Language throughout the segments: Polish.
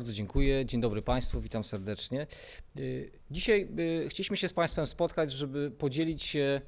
Bardzo dziękuję. Dzień dobry Państwu, witam serdecznie. Y, Dzisiaj y, chcieliśmy się z Państwem spotkać, żeby podzielić się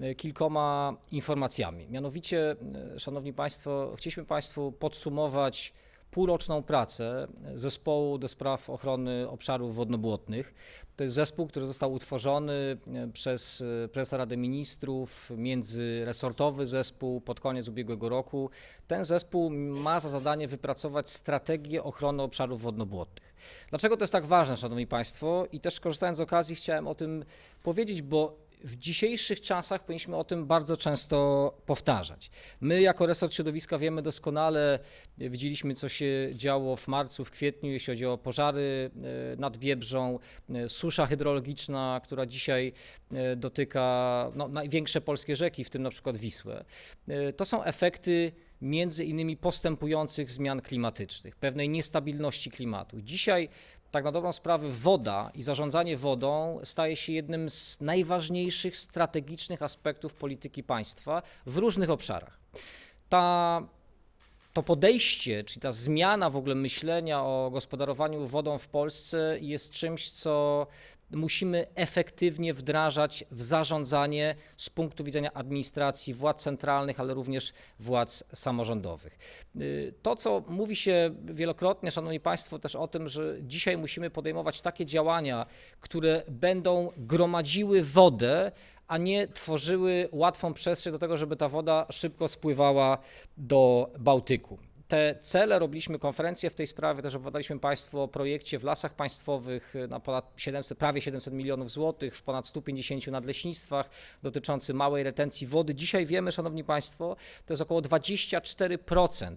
y, kilkoma informacjami. Mianowicie, Szanowni Państwo, chcieliśmy Państwu podsumować półroczną pracę zespołu do spraw ochrony obszarów wodnobłotnych. To jest zespół, który został utworzony y, przez y, prezesa Rady Ministrów, międzyresortowy zespół pod koniec ubiegłego roku. Ten zespół ma za zadanie wypracować strategię ochrony obszarów wodnobłotnych. Dlaczego to jest tak ważne, Szanowni Państwo? I też korzystając z okazji chciałem o tym powiedzieć, bo w dzisiejszych czasach powinniśmy o tym bardzo często powtarzać. My jako resort środowiska wiemy doskonale, widzieliśmy co się działo w marcu, w kwietniu, jeśli chodzi o pożary e, nad Biebrzą, e, susza hydrologiczna, która dzisiaj e, dotyka no, największe polskie rzeki, w tym na przykład Wisłę. To są efekty między innymi postępujących zmian klimatycznych, pewnej niestabilności klimatu. Dzisiaj tak na dobrą sprawę woda i zarządzanie wodą staje się jednym z najważniejszych strategicznych aspektów polityki państwa w różnych obszarach. Ta, to podejście, czyli ta zmiana w ogóle myślenia o gospodarowaniu wodą w Polsce jest czymś, co musimy efektywnie wdrażać w zarządzanie z punktu widzenia administracji, władz centralnych, ale również władz samorządowych. Y, To, co mówi się wielokrotnie, Szanowni Państwo, też o tym, że dzisiaj musimy podejmować takie działania, które będą gromadziły wodę, a nie tworzyły łatwą przestrzeń do tego, żeby ta woda szybko spływała do Bałtyku. Te cele robiliśmy konferencję w tej sprawie, też opowiadaliśmy Państwu o projekcie w lasach państwowych na ponad 700, prawie 700 milionów złotych, w ponad 150 nadleśnictwach dotyczący małej retencji wody. Dzisiaj wiemy, Szanowni Państwo, to jest około 24%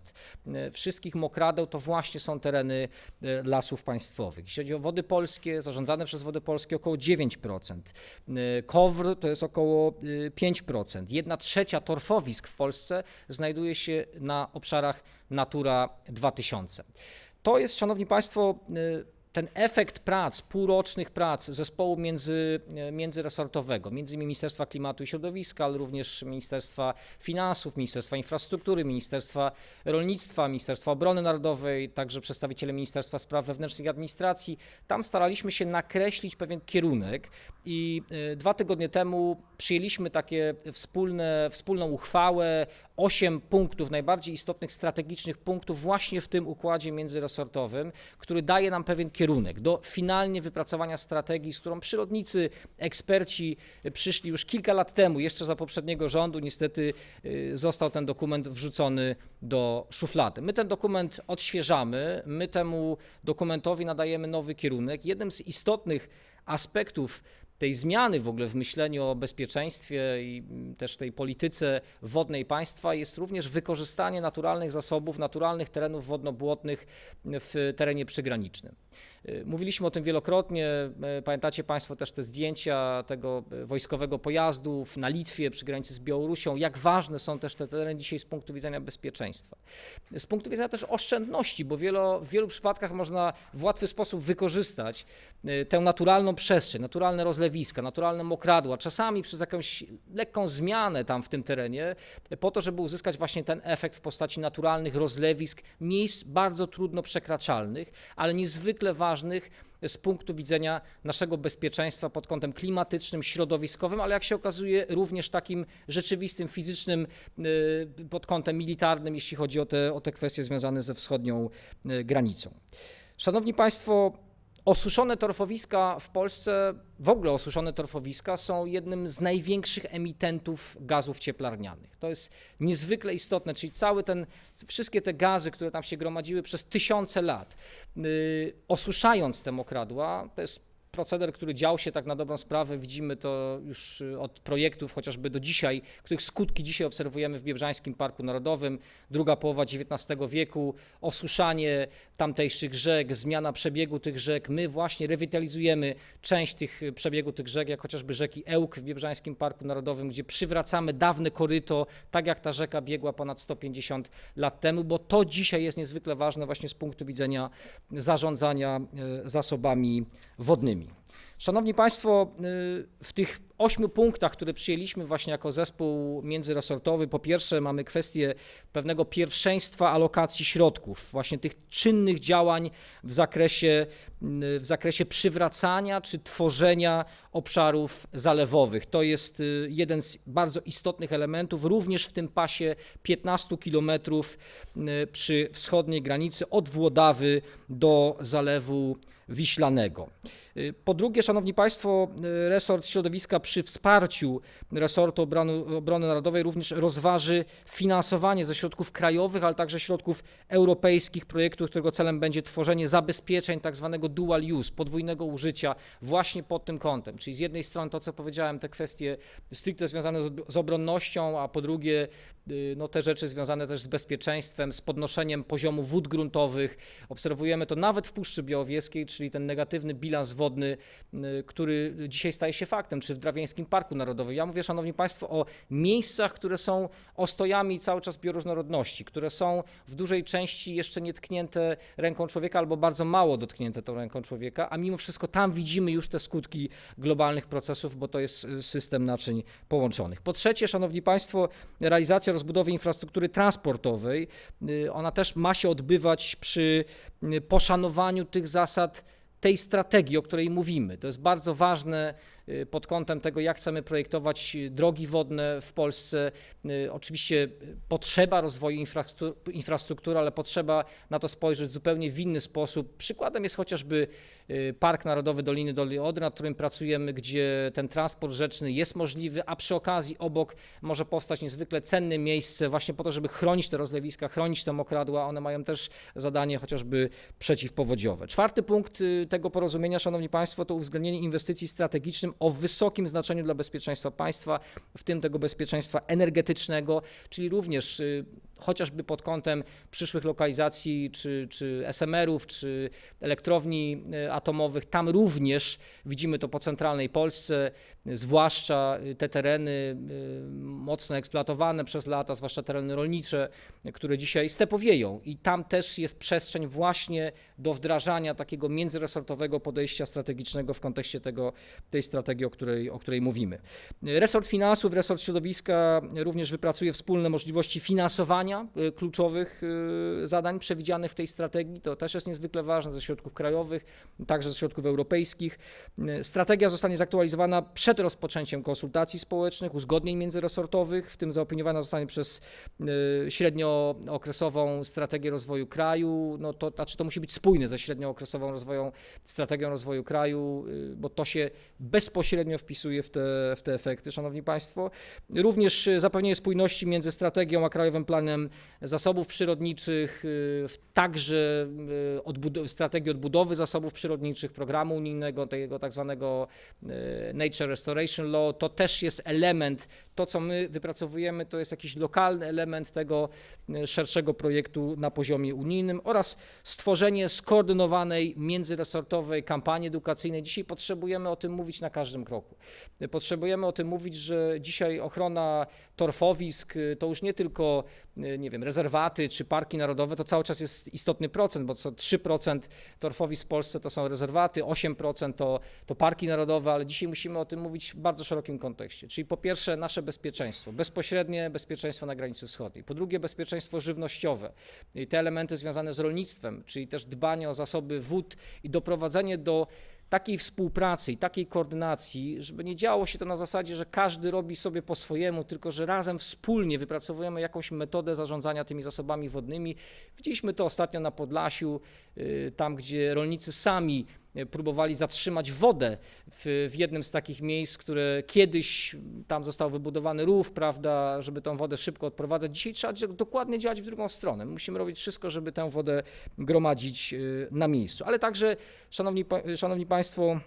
wszystkich mokradeł to właśnie są tereny e, lasów państwowych. Jeśli chodzi o wody polskie, zarządzane przez Wody Polskie około 9%. E, KOWR to jest około e, 5%. Jedna trzecia torfowisk w Polsce znajduje się na obszarach Natura 2000. To jest, Szanowni Państwo, y, ten efekt prac, półrocznych prac zespołu między, y, międzyresortowego, między Ministerstwa Klimatu i Środowiska, ale również Ministerstwa Finansów, Ministerstwa Infrastruktury, Ministerstwa Rolnictwa, Ministerstwa Obrony Narodowej, także przedstawiciele Ministerstwa Spraw Wewnętrznych i Administracji. Tam staraliśmy się nakreślić pewien kierunek i y, dwa tygodnie temu przyjęliśmy takie wspólne, wspólną uchwałę, osiem punktów, najbardziej istotnych strategicznych punktów właśnie w tym układzie międzyresortowym, który daje nam pewien kierunek do finalnie wypracowania strategii, z którą przyrodnicy, eksperci przyszli już kilka lat temu, jeszcze za poprzedniego rządu. Niestety y, został ten dokument wrzucony do szuflady. My ten dokument odświeżamy, my temu dokumentowi nadajemy nowy kierunek. Jednym z istotnych aspektów tej zmiany w ogóle w myśleniu o bezpieczeństwie i mm, też tej polityce wodnej państwa jest również wykorzystanie naturalnych zasobów, naturalnych terenów wodno-błotnych w terenie przygranicznym. Y, Mówiliśmy o tym wielokrotnie. y, Pamiętacie Państwo też te zdjęcia tego y, wojskowego pojazdu na Litwie przy granicy z Białorusią. Jak ważne są też te tereny dzisiaj z punktu widzenia bezpieczeństwa. Z punktu widzenia też oszczędności, bo wielo, w wielu przypadkach można w łatwy sposób wykorzystać tę naturalną przestrzeń, naturalne rozlewiska, naturalne mokradła, czasami przez jakąś lekką zmianę tam w tym terenie, po to, żeby uzyskać właśnie ten efekt w postaci naturalnych rozlewisk, miejsc bardzo trudno przekraczalnych, ale niezwykle ważnych z punktu widzenia naszego bezpieczeństwa pod kątem klimatycznym, środowiskowym, ale jak się okazuje również takim rzeczywistym, fizycznym y, pod kątem militarnym, jeśli chodzi o te, o te kwestie związane ze wschodnią y, granicą. Szanowni Państwo, osuszone torfowiska w Polsce, w ogóle osuszone torfowiska są jednym z największych emitentów gazów cieplarnianych. To jest niezwykle istotne, czyli cały ten, wszystkie te gazy, które tam się gromadziły przez tysiące lat, y, osuszając te mokradła, to jest proceder, który dział się tak na dobrą sprawę, widzimy to już y, od projektów chociażby do dzisiaj, których skutki dzisiaj obserwujemy w Biebrzańskim Parku Narodowym, druga połowa XIX wieku, osuszanie tamtejszych rzek, zmiana przebiegu tych rzek. My właśnie rewitalizujemy część tych y, przebiegu tych rzek, jak chociażby rzeki Ełk w Biebrzańskim Parku Narodowym, gdzie przywracamy dawne koryto, tak jak ta rzeka biegła ponad 150 lat temu, bo to dzisiaj jest niezwykle ważne właśnie z punktu widzenia zarządzania y, zasobami wodnymi. Szanowni Państwo, y, w tych ośmiu punktach, które przyjęliśmy właśnie jako zespół międzyresortowy, po pierwsze mamy kwestię pewnego pierwszeństwa alokacji środków, właśnie tych czynnych działań w zakresie, y, w zakresie przywracania czy tworzenia obszarów zalewowych. To jest y, jeden z bardzo istotnych elementów, również w tym pasie 15 kilometrów przy wschodniej granicy od Włodawy do Zalewu Wiślanego. Y, Po drugie, Szanowni Państwo, y, resort środowiska przy wsparciu resortu obrony, obrony narodowej również rozważy finansowanie ze środków krajowych, ale także środków europejskich projektu, którego celem będzie tworzenie zabezpieczeń tak zwanego dual use, podwójnego użycia właśnie pod tym kątem. Czyli z jednej strony to, co powiedziałem, te kwestie stricte związane z, obronnością, a po drugie y, no, te rzeczy związane też z bezpieczeństwem, z podnoszeniem poziomu wód gruntowych. Obserwujemy to nawet w Puszczy Białowieskiej, czyli ten negatywny bilans wodny, y, który dzisiaj staje się faktem, czy w Drawieńskim Parku Narodowym. Ja mówię, Szanowni Państwo, o miejscach, które są ostojami cały czas bioróżnorodności, które są w dużej części jeszcze nietknięte ręką człowieka albo bardzo mało dotknięte tą ręką człowieka, a mimo wszystko tam widzimy już te skutki globalnych procesów, bo to jest y, system naczyń połączonych. Po trzecie, Szanowni Państwo, realizacja rozbudowy infrastruktury transportowej, y, ona też ma się odbywać przy poszanowaniu tych zasad tej strategii, o której mówimy. To jest bardzo ważne pod kątem tego, jak chcemy projektować y, drogi wodne w Polsce. Y, Oczywiście y, potrzeba rozwoju infrastruktury, ale potrzeba na to spojrzeć zupełnie w inny sposób. Przykładem jest chociażby y, Park Narodowy Doliny Doliny Odry, nad którym pracujemy, gdzie ten transport rzeczny jest możliwy, a przy okazji obok może powstać niezwykle cenne miejsce właśnie po to, żeby chronić te rozlewiska, chronić te mokradła. One mają też zadanie chociażby przeciwpowodziowe. Czwarty punkt y, tego porozumienia, Szanowni Państwo, to uwzględnienie inwestycji strategicznych o wysokim znaczeniu dla bezpieczeństwa państwa, w tym tego bezpieczeństwa energetycznego, czyli również y, chociażby pod kątem przyszłych lokalizacji, czy, czy SMR-ów, czy elektrowni y, atomowych. Tam również widzimy to po centralnej Polsce, zwłaszcza y, te tereny y, mocno eksploatowane przez lata, zwłaszcza tereny rolnicze, które dzisiaj stepowieją. I tam też jest przestrzeń właśnie do wdrażania takiego międzyresortowego podejścia strategicznego w kontekście tego, tej strategii, o której, o której mówimy. Resort finansów, resort środowiska również wypracuje wspólne możliwości finansowania y, kluczowych zadań przewidzianych w tej strategii. To też jest niezwykle ważne ze środków krajowych, także ze środków europejskich. Strategia zostanie zaktualizowana przed rozpoczęciem konsultacji społecznych, uzgodnień międzyresortowych, w tym zaopiniowana zostanie przez y, średniookresową strategię rozwoju kraju. No to znaczy to musi być spójne ze średniookresową rozwoją, strategią rozwoju kraju, y, bo to się bezpośrednio wpisuje w te, w te efekty, Szanowni Państwo. Również y, zapewnienie spójności między strategią a Krajowym Planem Zasobów Przyrodniczych, także odbud- strategii odbudowy zasobów przyrodniczych, programu unijnego, tego tak zwanego Nature Restoration Law, to też jest element, to co my wypracowujemy, to jest jakiś lokalny element tego y, szerszego projektu na poziomie unijnym oraz stworzenie skoordynowanej, międzyresortowej kampanii edukacyjnej. Dzisiaj potrzebujemy o tym mówić na każdym kroku. Y, Potrzebujemy o tym mówić, że dzisiaj ochrona torfowisk y, to już nie tylko nie wiem, rezerwaty czy parki narodowe, to cały czas jest istotny procent, bo co 3% torfowisk w Polsce to są rezerwaty, 8% to, to parki narodowe, ale dzisiaj musimy o tym mówić w bardzo szerokim kontekście. Czyli po pierwsze nasze bezpieczeństwo, bezpośrednie bezpieczeństwo na granicy wschodniej, po drugie bezpieczeństwo żywnościowe. I te elementy związane z rolnictwem, czyli też dbanie o zasoby wód i doprowadzenie do takiej współpracy i takiej koordynacji, żeby nie działo się to na zasadzie, że każdy robi sobie po swojemu, tylko że razem wspólnie wypracowujemy jakąś metodę zarządzania tymi zasobami wodnymi. Widzieliśmy to ostatnio na Podlasiu, y, tam gdzie rolnicy sami próbowali zatrzymać wodę w, w jednym z takich miejsc, które kiedyś tam został wybudowany rów, prawda, żeby tą wodę szybko odprowadzać. Dzisiaj trzeba dokładnie działać w drugą stronę. My musimy robić wszystko, żeby tę wodę gromadzić y, na miejscu. Ale także, szanowni, szanowni Państwo,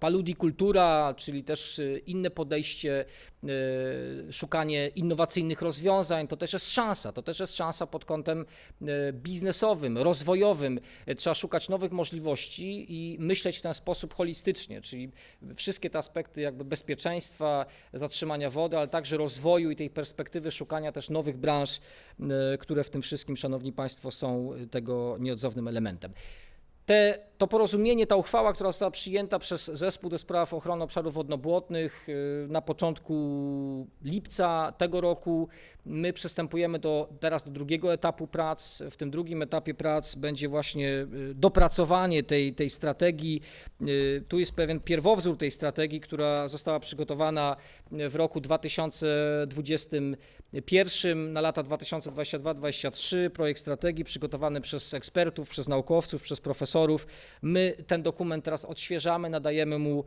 paludikultura, czyli też y, inne podejście, y, szukanie innowacyjnych rozwiązań, to też jest szansa. To też jest szansa pod kątem y, biznesowym, rozwojowym. Trzeba szukać nowych możliwości i myśleć w ten sposób holistycznie, czyli wszystkie te aspekty jakby bezpieczeństwa, zatrzymania wody, ale także rozwoju i tej perspektywy szukania też nowych branż, które w tym wszystkim, szanowni państwo, są tego nieodzownym elementem. Te, to porozumienie, ta uchwała, która została przyjęta przez Zespół do spraw ochrony obszarów wodnobłotnych y, na początku lipca tego roku, my przystępujemy do, teraz do drugiego etapu prac. W tym drugim etapie prac będzie właśnie y, dopracowanie tej, tej strategii. Y, Tu jest pewien pierwowzór tej strategii, która została przygotowana w roku 2021 na lata 2022-2023. Projekt strategii przygotowany przez ekspertów, przez naukowców, przez profesorów. My ten dokument teraz odświeżamy, nadajemy mu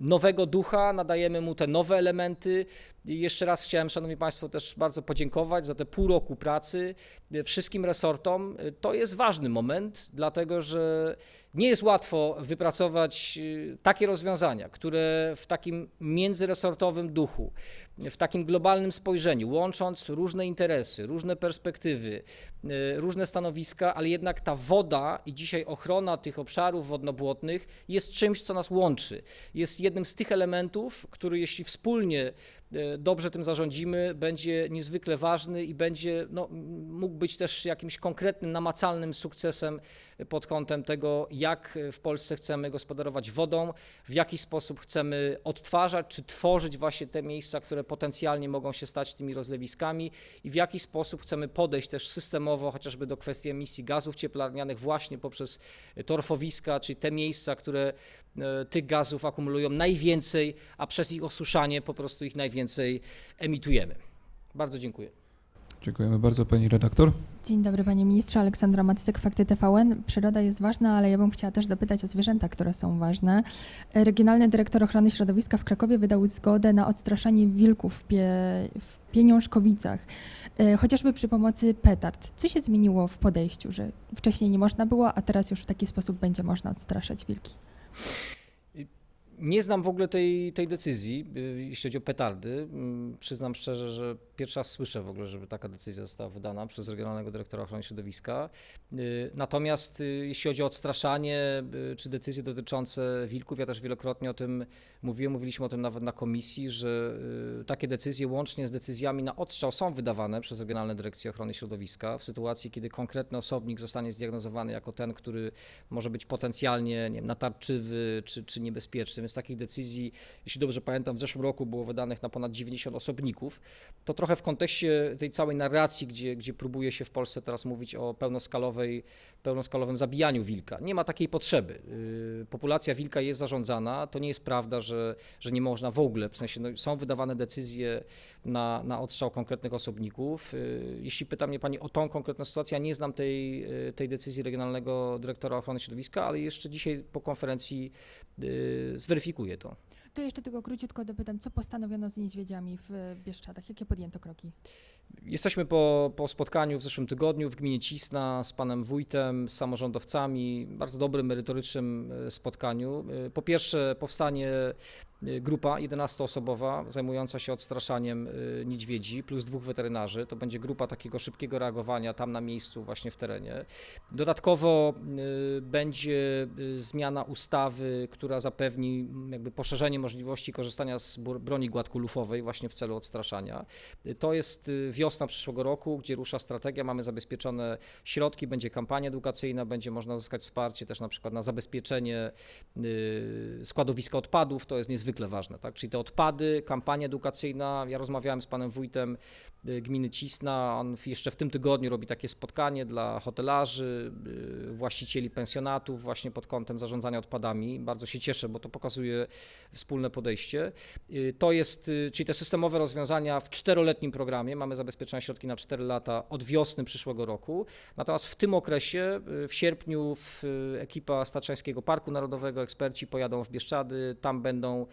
nowego ducha, nadajemy mu te nowe elementy. I jeszcze raz chciałem, Szanowni Państwo, też bardzo podziękować za te pół roku pracy y, wszystkim resortom. Y, To jest ważny moment, dlatego że nie jest łatwo wypracować y, takie rozwiązania, które w takim międzyresortowym duchu, w takim globalnym spojrzeniu, łącząc różne interesy, różne perspektywy, y, różne stanowiska, ale jednak ta woda i dzisiaj ochrona tych obszarów wodnobłotnych jest czymś, co nas łączy. Jest jednym z tych elementów, który jeśli wspólnie dobrze tym zarządzimy, będzie niezwykle ważny i będzie no, mógł być też jakimś konkretnym, namacalnym sukcesem pod kątem tego, jak w Polsce chcemy gospodarować wodą, w jaki sposób chcemy odtwarzać czy tworzyć właśnie te miejsca, które potencjalnie mogą się stać tymi rozlewiskami i w jaki sposób chcemy podejść też systemowo chociażby do kwestii emisji gazów cieplarnianych właśnie poprzez torfowiska, czyli te miejsca, które e, tych gazów akumulują najwięcej, a przez ich osuszanie po prostu ich najwięcej emitujemy. Bardzo dziękuję. Dziękujemy bardzo pani redaktor. Dzień dobry panie ministrze, Aleksandra Matysek, Fakty TVN. Przyroda jest ważna, ale ja bym chciała też dopytać o zwierzęta, które są ważne. Regionalny dyrektor ochrony środowiska w Krakowie wydał zgodę na odstraszanie wilków w, pie, w Pieniążkowicach, e, chociażby przy pomocy petard. Co się zmieniło w podejściu, że wcześniej nie można było, a teraz już w taki sposób będzie można odstraszać wilki? Nie znam w ogóle tej, tej decyzji, y, jeśli chodzi o petardy. Mm, Przyznam szczerze, że pierwszy raz słyszę w ogóle, żeby taka decyzja została wydana przez Regionalnego Dyrektora Ochrony Środowiska. Y, Natomiast y, jeśli chodzi o odstraszanie y, czy decyzje dotyczące wilków, ja też wielokrotnie o tym mówiłem, mówiliśmy o tym nawet na komisji, że takie decyzje łącznie z decyzjami na odstrzał są wydawane przez Regionalne Dyrekcje Ochrony Środowiska w sytuacji, kiedy konkretny osobnik zostanie zdiagnozowany jako ten, który może być potencjalnie nie wiem, natarczywy czy, czy niebezpieczny. Więc takich decyzji, jeśli dobrze pamiętam, w zeszłym roku było wydanych na ponad 90 osobników. To trochę w kontekście tej całej narracji, gdzie, gdzie próbuje się w Polsce teraz mówić o pełnoskalowej, pełnoskalowym zabijaniu wilka. Nie ma takiej potrzeby. Yy, Populacja wilka jest zarządzana. To nie jest prawda, że, że nie można w ogóle. W sensie no, są wydawane decyzje na, na odstrzał konkretnych osobników. Yy, Jeśli pyta mnie Pani o tą konkretną sytuację, ja nie znam tej, yy, tej decyzji Regionalnego Dyrektora Ochrony Środowiska, ale jeszcze dzisiaj po konferencji zweryfikuję to. To jeszcze tylko króciutko dopytam, co postanowiono z niedźwiedziami w Bieszczadach? Jakie podjęto kroki? Jesteśmy po, po spotkaniu w zeszłym tygodniu w gminie Cisna z panem wójtem, z samorządowcami, bardzo dobrym, merytorycznym e, spotkaniu. E, Po pierwsze powstanie e, grupa 11-osobowa zajmująca się odstraszaniem e, niedźwiedzi plus dwóch weterynarzy. To będzie grupa takiego szybkiego reagowania tam na miejscu właśnie w terenie. Dodatkowo e, będzie zmiana ustawy, która zapewni m, jakby poszerzenie możliwości korzystania z broni gładkolufowej właśnie w celu odstraszania. To jest y, wiosna przyszłego roku, gdzie rusza strategia, mamy zabezpieczone środki, będzie kampania edukacyjna, będzie można uzyskać wsparcie też na przykład na zabezpieczenie y, składowiska odpadów, to jest niezwykle ważne, tak? Czyli te odpady, kampania edukacyjna, ja rozmawiałem z panem wójtem y, gminy Cisna, on jeszcze w tym tygodniu robi takie spotkanie dla hotelarzy, y, właścicieli pensjonatów właśnie pod kątem zarządzania odpadami. Bardzo się cieszę, bo to pokazuje wspólne podejście. Y, To jest, czyli te systemowe rozwiązania w czteroletnim programie. Mamy zabezpieczone środki na 4 lata od wiosny przyszłego roku. Natomiast w tym okresie, w sierpniu, w, ekipa Staczańskiego Parku Narodowego, eksperci pojadą w Bieszczady, tam będą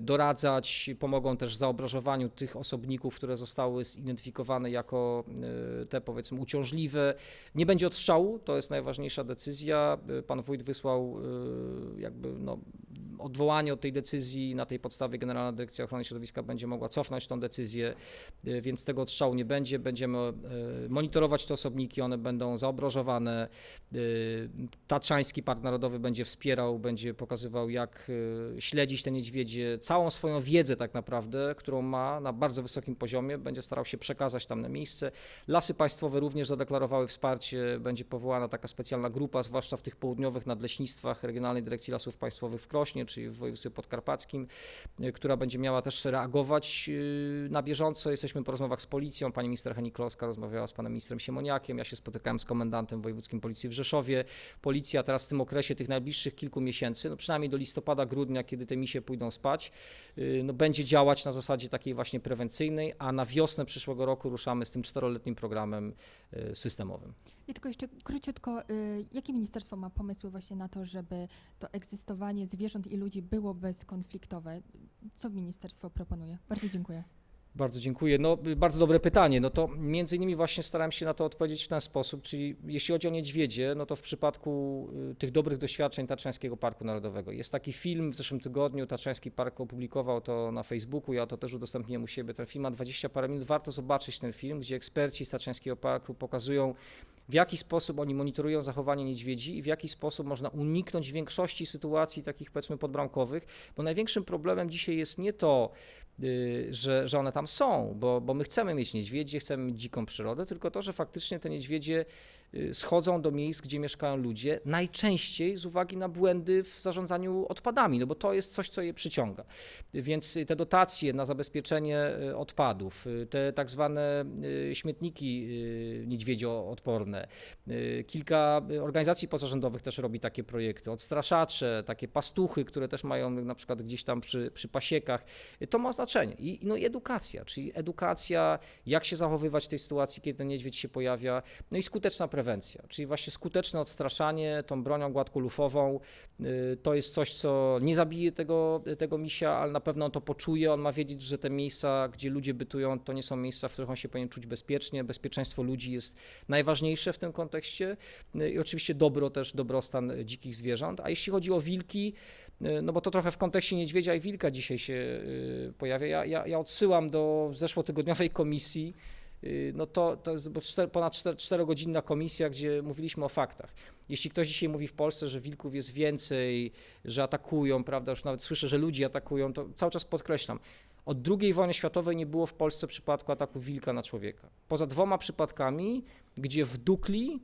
doradzać, pomogą też w zaobrażowaniu tych osobników, które zostały zidentyfikowane jako y, te powiedzmy uciążliwe. Nie będzie odstrzału, to jest najważniejsza decyzja. Y, Pan wójt wysłał y, jakby no, odwołanie od tej decyzji. Na tej podstawie Generalna Dyrekcja Ochrony Środowiska będzie mogła cofnąć tą decyzję, y, więc tego odstrzału nie będzie. Będziemy y, monitorować te osobniki, one będą zaobrożowane. Y, Tatrzański Park Narodowy będzie wspierał, będzie pokazywał, jak y, śledzić te niedźwiedzie, całą swoją wiedzę tak naprawdę, którą ma na bardzo wysokim poziomie, będzie starał się przekazać tam na miejsce. Lasy Państwowe również zadeklarowały wsparcie, będzie powołana taka specjalna grupa, zwłaszcza w tych południowych nadleśnictwach Regionalnej Dyrekcji Lasów Państwowych w Krośnie, czyli w województwie podkarpackim, y, która będzie miała też reagować y, na bieżąco. Jesteśmy po rozmowach z policją, pani minister Henik-Kloska rozmawiała z panem ministrem Siemoniakiem, ja się spotykałem z komendantem wojewódzkim policji w Rzeszowie. Policja teraz w tym okresie tych najbliższych kilku miesięcy, no przynajmniej do listopada, grudnia, kiedy te misie pójdą spać, y, no będzie działać na zasadzie takiej właśnie prewencyjnej, a na wiosnę przyszłego roku ruszamy z tym czteroletnim programem y, systemowym. I tylko jeszcze króciutko, y, jakie ministerstwo ma pomysły właśnie na to, żeby to egzystowanie zwierząt i ludzi było bezkonfliktowe? Co ministerstwo proponuje? Bardzo dziękuję. Bardzo dziękuję. No, y, bardzo dobre pytanie. No to między innymi właśnie starałem się na to odpowiedzieć w ten sposób, czyli jeśli chodzi o niedźwiedzie, no to w przypadku y, tych dobrych doświadczeń Tatrzańskiego Parku Narodowego. Jest taki film w zeszłym tygodniu, Tatrzański Park opublikował to na Facebooku, ja to też udostępniłem u siebie. Ten film ma 20 parę minut, warto zobaczyć ten film, gdzie eksperci z Tatrzańskiego Parku pokazują w jaki sposób oni monitorują zachowanie niedźwiedzi i w jaki sposób można uniknąć większości sytuacji takich powiedzmy podbramkowych, bo największym problemem dzisiaj jest nie to, że, że one tam są, bo, bo my chcemy mieć niedźwiedzie, chcemy mieć dziką przyrodę, tylko to, że faktycznie te niedźwiedzie y, schodzą do miejsc, gdzie mieszkają ludzie, najczęściej z uwagi na błędy w zarządzaniu odpadami, no bo to jest coś, co je przyciąga. Więc y, te dotacje na zabezpieczenie y, odpadów, y, te tak zwane y, śmietniki y, niedźwiedzioodporne, y, kilka y, organizacji pozarządowych też robi takie projekty, odstraszacze, takie pastuchy, które też mają na przykład gdzieś tam przy, przy pasiekach. Y, To ma znaczenie. I, no i edukacja, czyli edukacja, jak się zachowywać w tej sytuacji, kiedy ten niedźwiedź się pojawia, no i skuteczna prewencja, czyli właśnie skuteczne odstraszanie tą bronią gładkolufową. Y, To jest coś, co nie zabije tego, tego misia, ale na pewno on to poczuje. On ma wiedzieć, że te miejsca, gdzie ludzie bytują, to nie są miejsca, w których on się powinien czuć bezpiecznie. Bezpieczeństwo ludzi jest najważniejsze w tym kontekście y, i oczywiście dobro też, dobrostan dzikich zwierząt. A jeśli chodzi o wilki, no bo to trochę w kontekście niedźwiedzia i wilka dzisiaj się y, pojawia. Ja, ja, ja odsyłam do zeszłotygodniowej komisji, y, no to, to czter, ponad 4-godzinna komisja, gdzie mówiliśmy o faktach. Jeśli ktoś dzisiaj mówi w Polsce, że wilków jest więcej, że atakują, prawda, już nawet słyszę, że ludzi atakują, to cały czas podkreślam. Od II wojny światowej nie było w Polsce przypadku ataku wilka na człowieka. Poza dwoma przypadkami, gdzie w Dukli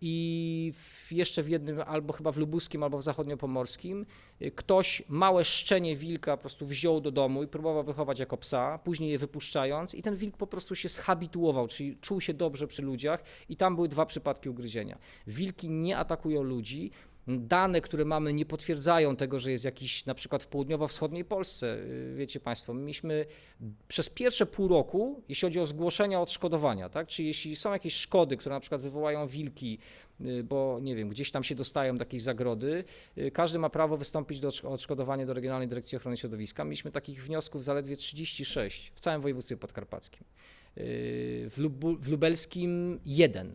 i w, jeszcze w jednym, albo chyba w lubuskim, albo w zachodniopomorskim, y, ktoś małe szczenie wilka po prostu wziął do domu i próbował wychować jako psa, później je wypuszczając i ten wilk po prostu się zhabituował, czyli czuł się dobrze przy ludziach i tam były dwa przypadki ugryzienia. Wilki nie atakują ludzi, Dane, które mamy, nie potwierdzają tego, że jest jakiś, na przykład w południowo-wschodniej Polsce, y, wiecie Państwo, my mieliśmy przez pierwsze pół roku, jeśli chodzi o zgłoszenia odszkodowania, tak, czyli jeśli są jakieś szkody, które na przykład wywołają wilki, y, bo nie wiem, gdzieś tam się dostają do jakiejś zagrody, y, każdy ma prawo wystąpić do odsz- o odszkodowanie do Regionalnej Dyrekcji Ochrony Środowiska. Mieliśmy takich wniosków zaledwie 36 w całym województwie podkarpackim. W, Lubu, w lubelskim jeden,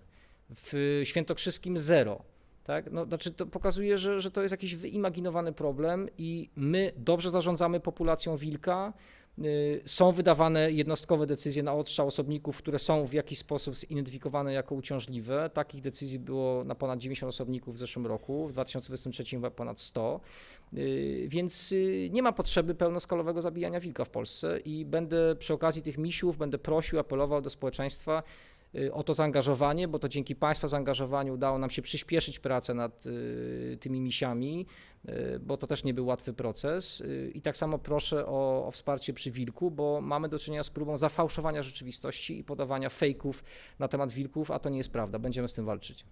w świętokrzyskim zero. Tak? No, znaczy to pokazuje, że, że to jest jakiś wyimaginowany problem i my dobrze zarządzamy populacją wilka. Y, Są wydawane jednostkowe decyzje na odstrzał osobników, które są w jakiś sposób zidentyfikowane jako uciążliwe. Takich decyzji było na ponad 90 osobników w zeszłym roku, w 2023 chyba ponad 100. Y, Więc y, nie ma potrzeby pełnoskalowego zabijania wilka w Polsce i będę przy okazji tych misiów będę prosił, apelował do społeczeństwa o to zaangażowanie, bo to dzięki Państwa zaangażowaniu udało nam się przyspieszyć pracę nad y, tymi misiami, y, bo to też nie był łatwy proces. Y, I tak samo proszę o, o wsparcie przy wilku, bo mamy do czynienia z próbą zafałszowania rzeczywistości i podawania fejków na temat wilków, a to nie jest prawda. Będziemy z tym walczyć.